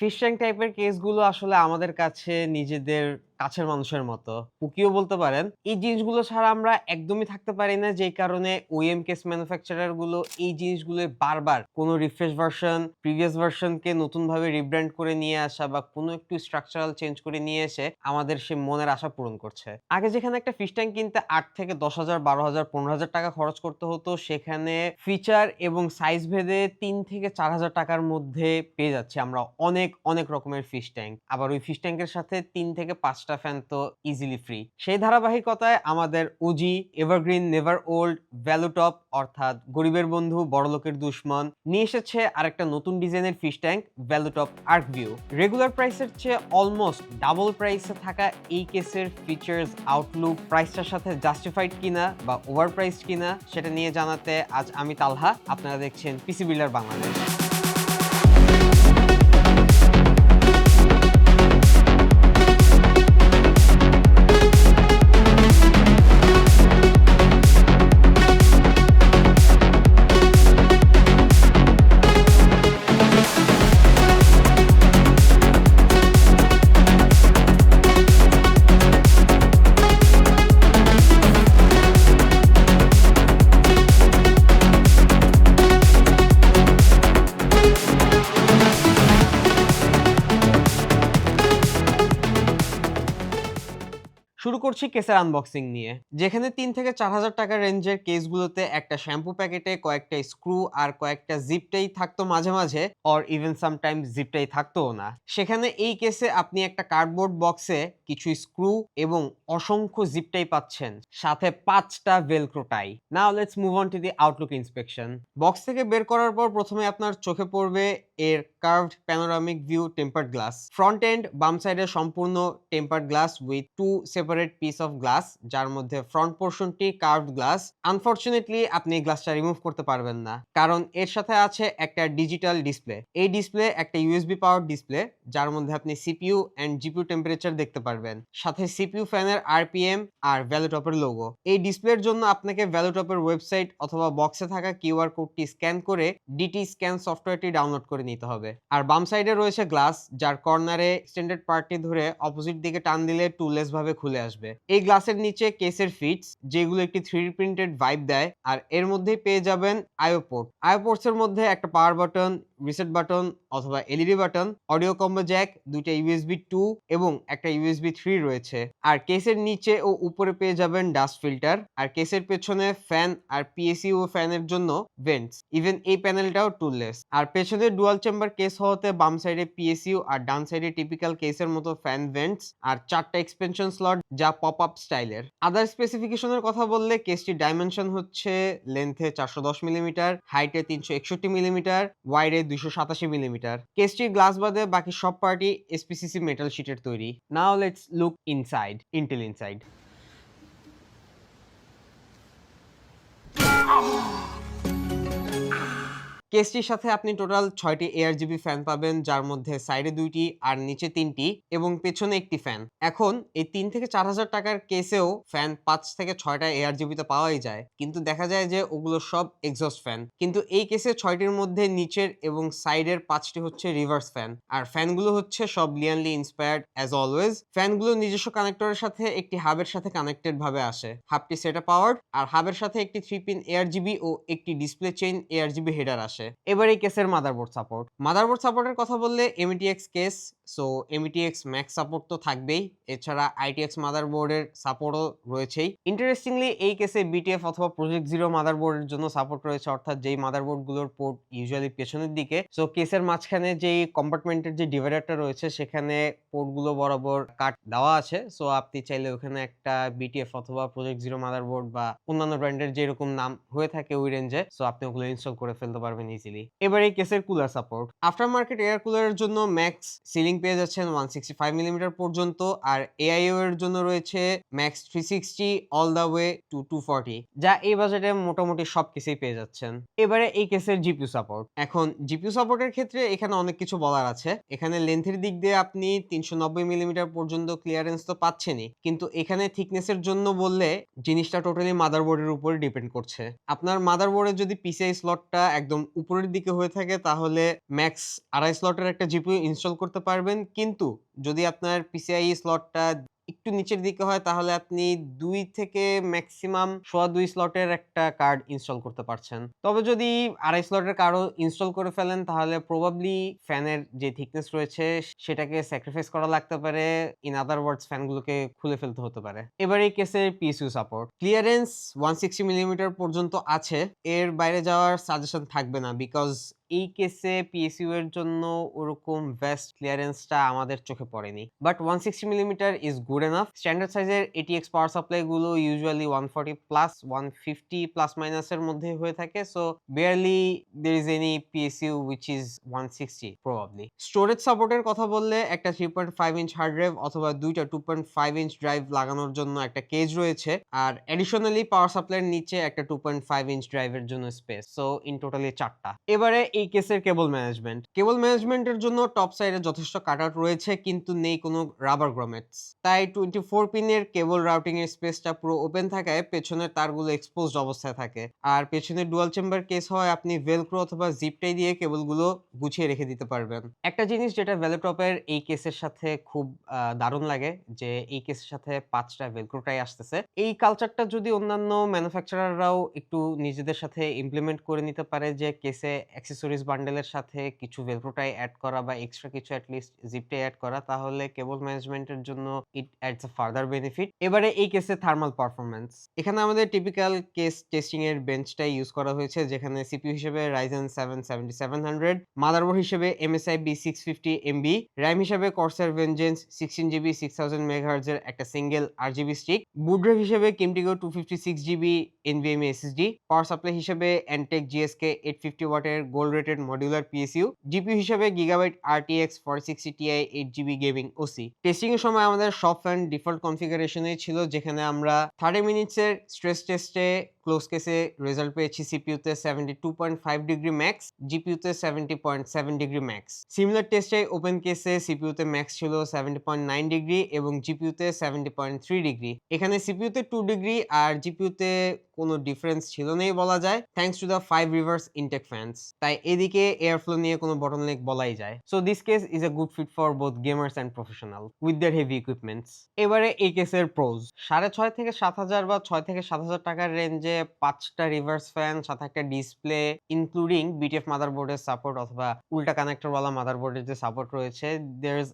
Fish টাইপের কেসগুলো আসলে আমাদের কাছে নিজেদের কাছের মানুষের মতো। কুকিও বলতে পারেন। এই জিনিসগুলো ছাড়া আমরা একদমই থাকতে পারি না যেই কারণে OEM কেস ম্যানুফ্যাকচারারগুলো এই জিনিসগুলো বারবার কোনো রিফ্রেশ ভার্সন, প্রিভিয়াস ভার্সনকে নতুনভাবে রিব্র্যান্ড করে নিয়ে আসা বা কোনো একটু স্ট্রাকচারাল চেঞ্জ করে নিয়ে এসে আমাদের সে মনের আশা পূরণ করছে। আগে যেখানে একটা ফিশ ট্যাঙ্ক কিনতে আট থেকে দশ হাজার বারো হাজার পনেরো হাজার টাকা খরচ করতে হতো সেখানে ফিচার এবং সাইজ ভেদে তিন থেকে ৪,০০০ টাকার মধ্যে পেয়ে যাচ্ছি আমরা অনেক, অনেক রকমের ফিশ ট্যাঙ্ক। আবার ওই ফিশ ট্যাঙ্কের সাথে তিন থেকে ৫ টা ফ্যান তো ইজিলি ফ্রি। সেই ধারাবাহিকতায় আমাদের OG, evergreen, never old, Valuetop অর্থাৎ গরিবের বন্ধু বড়লোকের দুশমন নিয়ে এসেছে আরেকটা নতুন ডিজাইনের fish tank Valuetop arc view. Regular প্রাইসের চেয়ে অলমোস্ট ডাবল প্রাইসে থাকা এই কেসের ফিচার্স, আউটলুক প্রাইসটার সাথে জাস্টিফাইড কিনা বা ওভার প্রাইসড কিনা সেটা নিয়ে জানাতে আজ আমি তালহা। আপনারা দেখছেন পিসি বিল্ডার বাংলাদেশ। করছি কেসের আনবক্সিং নিয়ে। যেখানে ৩ থেকে ৪,০০০ টাকা রেঞ্জের কেসগুলোতে একটা শ্যাম্পু প্যাকেটে কয়েকটা স্ক্রু আর কয়েকটা জিপটাই থাকতো মাঝে, মাঝে or even sometimes zip tie থাকতোও না। সেখানে এই কেসে আপনি একটা কার্ডবোর্ড বক্সে কিছু স্ক্রু এবং অসংখ্য জিপটাই পাচ্ছেন। সাথে পাঁচটা velcro tie. Now let's move on to the outlook inspection. Box থেকে বের করার পর প্রথমে আপনার চোখে পড়বে এর curved panoramic view tempered glass. Front end বাম সাইডে সম্পূর্ণ tempered glass with two separate piece of glass যার মধ্যে ফ্রন্ট পোর্শনটি কার্ভড গ্লাস। আনফরচুনেটলি আপনি গ্লাসটা রিমুভ করতে পারবেন না। কারণ এর সাথে আছে একটা ডিজিটাল ডিসপ্লে। এই ডিসপ্লে একটা ইউএসবি পাওয়ার ডিসপ্লে যার মধ্যে আপনি সিপিইউ অ্যান্ড জিপিউ টেম্পারেচার দেখতে পারবেন। সাথে সিপিইউ ফ্যানের আরপিএম আর ভ্যালুটপের লোগো। এই ডিসপ্লের জন্য আপনাকে ভ্যালুটপের ওয়েবসাইট অথবা বক্সে থাকা কিউআর কোডটি স্ক্যান করে ডিটি স্ক্যান সফটওয়্যারটি ডাউনলোড করে নিতে হবে। আর বাম সাইডে রয়েছে গ্লাস যার কর্নারে এক্সটেন্ডেড পার্টটি ধরে অপোজিট দিকে টান দিলে টুলেস ভাবে খুলে আসবে। এই গ্লাসের নিচে কেসের ফিটস যেগুলো একটি থ্রি প্রিন্টেড ভাইব দেয় আর এর মধ্যেই পেয়ে যাবেন আয়োপোর্ট আয়োপোর্টস এর মধ্যে একটা পাওয়ার বাটন, রিসেট বাটন অথবা LED button, audio combo jack, ২ টা ইউএসবি 2 এবং একটা ইউএসবি থ্রি রয়েছে। আর কেসের নিচে ও উপরে পেয়ে যাবেন ডাস্ট ফিল্টার। আর কেসের পেছনে ফ্যান আর পিএসইউ ফ্যানের জন্য ভেন্টস। ইভেন এই প্যানেলটাও টুললেস। আর পেছনে ডুয়াল চেম্বার কেস হওয়াতে বাম সাইডে পিএসইউ আর ডান সাইডে টিপিক্যাল কেসের মতো ফ্যান ভেন্টস আর ৪ টা এক্সপেনশন স্লট যা পপ আপ স্টাইলের। আদার স্পেসিফিকেশন এর কথা বললে কেসটির ডাইমেনশন হচ্ছে লেন্থে ৪১০ মিলিমিটার, হাইটে ৩৬১ মিলিমিটার, ওয়াইডে ২৮৭ মিলিমিটার। কেসটির গ্লাস বাদে বাকি সব পার্টি এসপিসিসি মেটাল শিটের তৈরি। Now let's look inside, Intel inside. কেসটির সাথে আপনি টোটাল ৬ টি এআরজিবি ফ্যান পাবেন যার মধ্যে সাইডে দুইটি আর নিচে তিনটি এবং পেছনে একটি ফ্যান। এখন এই তিন থেকে ৪,০০০ টাকার কেসেও ফ্যান পাঁচ থেকে ৬ টা এআরজিবিতে পাওয়াই যায়। কিন্তু দেখা যায় যে ওগুলো সব এক্সস্ট ফ্যান। কিন্তু এই কেসে ছয়টির মধ্যে নিচের এবং সাইডের পাঁচটি হচ্ছে রিভার্স ফ্যান। আর ফ্যানগুলো হচ্ছে সব Lian Li inspired as always. ফ্যানগুলো নিজস্ব কানেক্টরের সাথে একটি হাবের সাথে কানেক্টেড ভাবে আসে। হাবটি সেটা পাওয়ার্ড আর হাবের সাথে একটি 3 পিন এআরজিবি ও একটি ডিসপ্লে চেইন এআরজিবি হেডার আসে। এবার এই কেসের মাদারবোর্ড সাপোর্ট। মাদারবোর্ড সাপোর্টের কথা বললে mATX case so mITX max support তো থাকবেই। এছাড়া আইটিএক্স মাদারবোর্ডের সাপোর্টও রয়েছেই। ইন্টারেস্টিংলি এই কেসে বিটিএফ অথবা প্রজেক্ট জিরো মাদারবোর্ডের জন্য সাপোর্ট রয়েছে, অর্থাৎ যেই মাদারবোর্ডগুলোর পোর্ট ইউজুয়ালি পেছনের দিকে। সো কেসের মাঝখানে যেই কম্পার্টমেন্টের যে ডিভাইডারটা রয়েছে, সেখানে পোর্টগুলো বরাবর কাট দেওয়া আছে। সো আপনি চাইলে ওখানে একটা বিটিএফ অথবা প্রজেক্ট জিরো মাদারবোর্ড বা অন্যান্য ব্র্যান্ডের যেরকম নাম হয়ে থাকে ওই রেঞ্জে সো আপনি ওগুলো ইনস্টল করে ফেলতে পারবেন ইজিলি। এবার এই কেসের cooler support. Aftermarket air কুলারের জন্য ম্যাক্স সিলিং পেয়ে যাচ্ছেন ওয়ান সিক্সটি ফাইভ মিলিমিটার পর্যন্ত আর এআইও এর জন্য রয়েছে max three sixty all the way to two forty যা এই বাজেটে মোটামুটি সব কেসেই পেয়ে যাচ্ছেন। এবারে এই কেসের জিপিউ সাপোর্ট এখন জিপিউ সাপোর্টের ক্ষেত্রে এখানে অনেক কিছু বলার আছে। এখানে লেন্থের দিক দিয়ে আপনি তিনশো নব্বই মিলিমিটার পর্যন্ত ক্লিয়ারেন্স তো পাচ্ছেনই, কিন্তু এখানে থিকনেসের জন্য বললে জিনিসটা টোটালি মাদারবোর্ডের উপর ডিপেন্ড করছে। আপনার মাদারবোর্ডে যদি পিসিআই স্লটটা একদম উপরের দিকে হয়ে থাকে, তাহলে ম্যাক্স আড়াই স্লটের একটা জিপিউ ইনস্টল করতে পারবেন কিন্তু যদি আপনার পিসিআই স্লটটা একটু নিচের দিকে হয়, তাহলে আপনি দুই থেকে ম্যাক্সিমাম সোয়া দুই স্লটের একটা কার্ড ইনস্টল করতে পারছেন। তবে যদি আড়াই স্লটের কার্ডও ইনস্টল করে ফেলেন, তাহলে প্রবাবলি ফ্যানের যে থিকনেস রয়েছে, সেটাকে স্যাক্রিফাইস করা লাগতে পারে। ইন আদার ওয়ার্ডস ফ্যানগুলোকে খুলে ফেলতে হতে পারে। এবার এই কেসের PSU support clearance one sixty millimetre পর্যন্ত আছে। এর বাইরে যাওয়ার সাজেশন থাকবে না বিকজ এই কেসে পিএসইউ এর জন্য ওরকম বেস্ট ক্লিয়ারেন্সটা আমাদের চোখে পড়েনি। But one sixty millimetre is good enough standard সাইজের এটিএক্স পাওয়ার সাপ্লাই গুলো usually one forty plus one fifty plus মাইনাসের মধ্যে হয়ে থাকে। So barely there is any PSU which is one sixty probably storage সাপোর্টের কথা বললে একটা three point five inch hard drive অথবা দুইটা two point five inch drive লাগানোর জন্য একটা কেজ রয়েছে। আর অ্যাডিশনালি পাওয়ার সাপ্লাইয়ের নিচে একটা টু পয়েন্ট ফাইভ ইঞ্চ ড্রাইভের জন্য স্পেস সো ইন টোটালি চারটা। এবারে এই কেসের কেবল ম্যানেজমেন্ট। কেবল ম্যানেজমেন্টের জন্য টপ সাইডে যথেষ্ট কাট আউট রয়েছে, কিন্তু নেই কোনো রাবার গ্রমেটস তাই টোয়েন্টি ফোর পিনের কেবল রাউটিং এর স্পেসটা পুরো ওপেন থাকায় পেছনের তারগুলো এক্সপোজড অবস্থায় থাকে। আর পেছনের ডুয়াল চেম্বার কেস হয়, আপনি ভেলক্রো অথবা জিপটাই দিয়ে কেবলগুলো গুছিয়ে রেখে দিতে পারবেন। একটা জিনিস যেটা ভ্যালোটপের এই কেসের সাথে খুব দারুণ লাগে, যে এই কেসের সাথে পাঁচটা ভেলক্রোটাই আসতেছে। এই কালচারটা যদি অন্যান্য ম্যানুফ্যাকচারাররাও একটু নিজেদের সাথে ইমপ্লিমেন্ট করে নিতে পারে যে কেসে অ্যাক্সেসরিজ বান্ডেলের সাথে কিছু ভেলক্রোটাই অ্যাড করা বা এক্সট্রা কিছু অ্যাটলিস্ট জিপটাই অ্যাড করা, তাহলে কেবল ম্যানেজমেন্টের জন্য it adds a further benefit এবারে এই কেসে থার্মাল পারফরমেন্স এখানে আমাদের টিপিক্যাল কেস টেস্টিং এর বেঞ্চটাই ইউজ করা হয়েছে, যেখানে সিপিইউ হিসেবে Ryzen seven seventy seven hundred motherboard হিসেবে MSI B six fifty MB RAM হিসেবে Corsair Vengeance sixteen GB six thousand মেগাহার্জের একটা সিঙ্গেল আর জিবি স্টিক বুট ড্রাইভ হিসেবে Kimtigo two fifty six GB NVMe SSD power supply হিসেবে Antec GSK eight fifty ওয়াটের gold rated modular PSU GPU হিসেবে four sixty Ti eight GB gaming OC testing এর সময় আমাদের সব fan default কনফিগারেশনে ছিল, যেখানে আমরা থার্টি মিনিটসের স্ট্রেস টেস্টে ক্লোজ কেসে রেজাল্ট পেয়েছি সিপিউতে seventy two point five degree max জিপিইউতে seventy point seven degree max similar টেস্টে ওপেন কেসে সিপিউতে ম্যাক্স ছিল সেভেন্টি পয়েন্ট নাইন ডিগ্রি এবং জিপিইউতে সেভেন্টি পয়েন্ট থ্রি ডিগ্রি এখানে সিপিউতে টু ডিগ্রি আর জিপিউতে কোনো ডিফারেন্স ছিল নেই বলা যায় thanks to the five reverse intake fans তাই এদিকে এয়ারফ্লো নিয়ে কোনো বটলনেক বলাই যায়। So this case is a good fit for both gamers and professional with their heavy equipments এবারে এই কেসের প্রোজ সাড়ে ছয় থেকে সাত হাজার বা ছয় থেকে সাত হাজার টাকার রেঞ্জে পাঁচটা রিভার্স ফ্যান সাথে একটা ডিসপ্লে ইনক্লুডিং বিটিএফ মাদারবোর্ডের সাপোর্ট অথবা উল্টা কানেক্টরওয়ালা মাদারবোর্ডের যে সাপোর্ট রয়েছে there is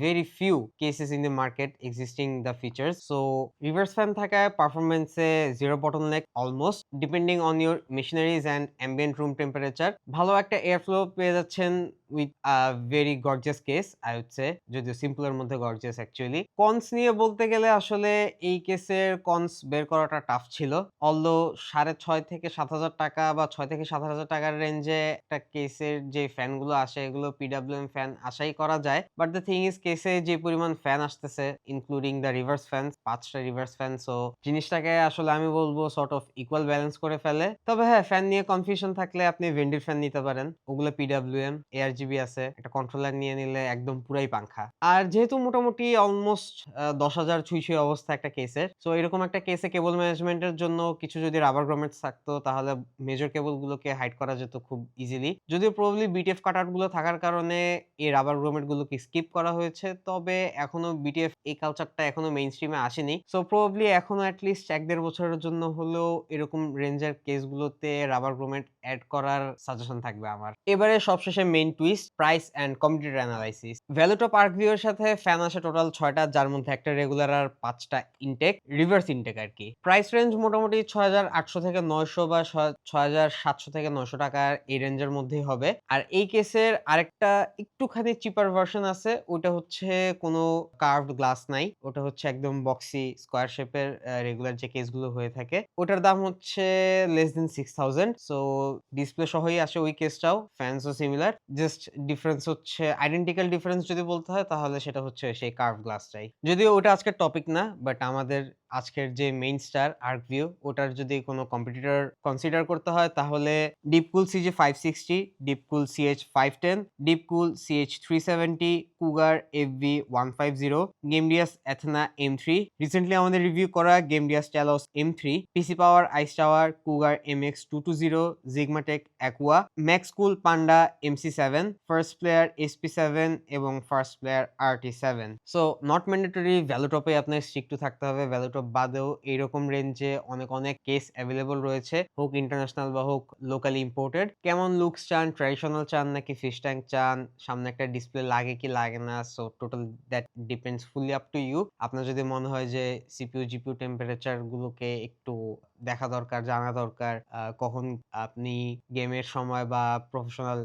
very few cases in the market existing the features so reverse fan থাকায় পারফরমেন্সে zero bottleneck almost, depending on your machineries and ambient room temperature ভালো একটা এয়ারফ্লো পেয়ে যাচ্ছেন with a very gorgeous case I would say যদিও সিম্পলের মধ্যে gorgeous actually cons নিয়ে বলতে গেলে আসলে এই কেসের কনস বের করাটা টাফ ছিল। অলদো সাড়ে ছয় থেকে সাত হাজার টাকা বা ছয় থেকে সাত হাজার টাকার রেঞ্জে একটা কেসের যে ফ্যানগুলো আসে, এগুলো পিডাব্লিউএম ফ্যান আশাই করা যায়। বাট দ্য থিং ইজ কেসে যে পরিমাণ ফ্যান আসতেছে ইনক্লুডিং দ্য রিভার্স ফ্যান পাঁচটা রিভার্স ফ্যান সো জিনিসটাকে আসলে আমি বলব সর্ট অফ ইকুয়াল ব্যালেন্স করে ফেলে। তবে হ্যাঁ ফ্যান নিয়ে কনফিউশন থাকলে আপনি ভেন্ডির ফ্যান নিতে পারেন। ওগুলো পিডাব্লিউএম এআরজিবি আছে, একটা কন্ট্রোলার নিয়ে নিলে একদম পুরাই পাংখা। আর যেহেতু মোটামুটি অলমোস্ট দশ হাজার ছুঁই ছুঁই অবস্থা একটা কেসের সো এরকম একটা কেসে কেবল ম্যানেজমেন্টের জন্য কিছু যদি রাবার গ্রমেন্টস থাকতো, তাহলে মেজর কেবল গুলোকে হাইড করা যেত খুব ইজিলি যদিও প্রবলি বিটিএফ কাটারগুলো থাকার কারণে এই রাবার গ্রমেন্টগুলোকে গুলোকে স্কিপ করা হয়েছে, তবে এখনও বিটিএফ এই কালচারটা এখনও মেইন স্ট্রিমে আসেনি। সো প্রবলি এখনও অ্যাটলিস্ট এক দেড় বছরের জন্য হলেও এরকম রেঞ্জের কেসগুলোতে রাবার গ্রোমেট অ্যাড করার সাজেশন থাকবে আমার। এবারে সবশেষে main twist price and computer analysis Valuetop arc ভিউর সাথে ফ্যান আসে টোটাল ছয়টা, যার মধ্যে একটা রেগুলার আর পাঁচটা ইনটেক রিভার্স ইনটেক আর কি। প্রাইস রেঞ্জ মোটামুটি ছয় হাজার আটশো থেকে নয়শো বা ছয় হাজার সাতশো থেকে নয়শো টাকার এই রেঞ্জের মধ্যেই হবে। আর এই কেসের আরেকটা একটুখানি চিপার ভার্সন আছে, ওইটা হচ্ছে কোনো কার্ভড গ্লাস গ্লাস নাই। ওটা হচ্ছে একদম বক্সি স্কোয়ার শেপের রেগুলার যে কেসগুলো হয়ে থাকে। ওটার দাম হচ্ছে less than six thousand so display সহই আসে ওই কেসটাও ফ্যান্সও সিমিলার জাস্ট ডিফারেন্স হচ্ছে আইডেন্টিক্যাল ডিফারেন্স যদি বলতে হয়, তাহলে সেটা হচ্ছে সেই কার্ভ গ্লাসটাই যদিও ওটা আজকের টপিক না বাট আমাদের আজকের যে মেইন স্টার আর্ক ভিউ ওটার যদি কোনো কম্পিটিটর কনসিডার করতে হয়, তাহলে Deepcool CG five sixty Deepcool CH five ten Deepcool CH three seventy Cougar F V one five zero Gamdias Athena M three recently আমাদের রিভিউ করা Gamdias Talos M three PC power ice tower Cougar M X two two zero Zigmatek Aqua Maxcool Panda M C seven first player SP seven এবং first player R T seven so not mandatory ভ্যালুটপে আপনার stick two থাকতে হবে ভ্যালুটপ বাদেও এইরকম রেঞ্জে অনেক অনেক case available রয়েছে। হোক ইন্টারন্যাশনাল বা হোক লোকালি ইম্পোর্টেড কেমন লুকস চান? ট্র্যাডিশনাল চান নাকি ফিশ ট্যাঙ্ক চান? সামনে একটা ডিসপ্লে লাগে কি লাগে না? So total that depends fully up to you আপনার যদি মনে হয় যে সিপিউ জিপিউ টেম্পারেচার গুলোকে একটু দেখা দরকার, জানা দরকার কখন আপনি গেমের সময় বা প্রফেশনাল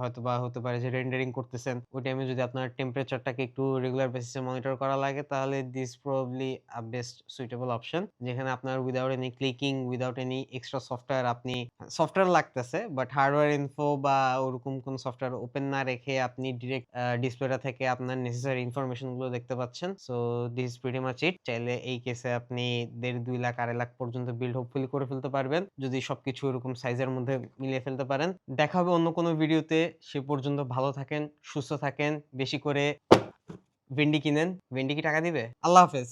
হয়তো বা হতে পারে যে রেন্ডারিং করতেছেন, ওই টাইমে যদি আপনার টেম্পারেচারটাকে একটু রেগুলার বেসিসে মনিটর করা লাগে, তাহলে this probably best suitable option যেখানে আপনার without any clicking without any extra software আপনি সফটওয়্যার লাগতেছে বাট হার্ডওয়্যার ইনফো বা ওরকম কোন সফটওয়্যার ওপেন না রেখে আপনি ডিরেক্ট ডিসপ্লেটা থেকে আপনার নেসেসারি ইনফরমেশনগুলো দেখতে পাচ্ছেন so this pretty much it চাইলে এই কেসে আপনি দেড়, দুই লাখ, আড়াই লাখ পর্যন্ত বিল্ড হোপফুলি করে ফেলতে পারবেন। যদি সবকিছু এরকম সাইজের মধ্যে মিলিয়ে ফেলতে পারেন। দেখা হবে অন্য কোনো ভিডিওতে সে পর্যন্ত ভালো থাকেন, সুস্থ থাকেন, বেশি করে ভেন্ডি কিনেন। ভেন্ডি কি টাকা দিবে? আল্লাহ হাফেজ।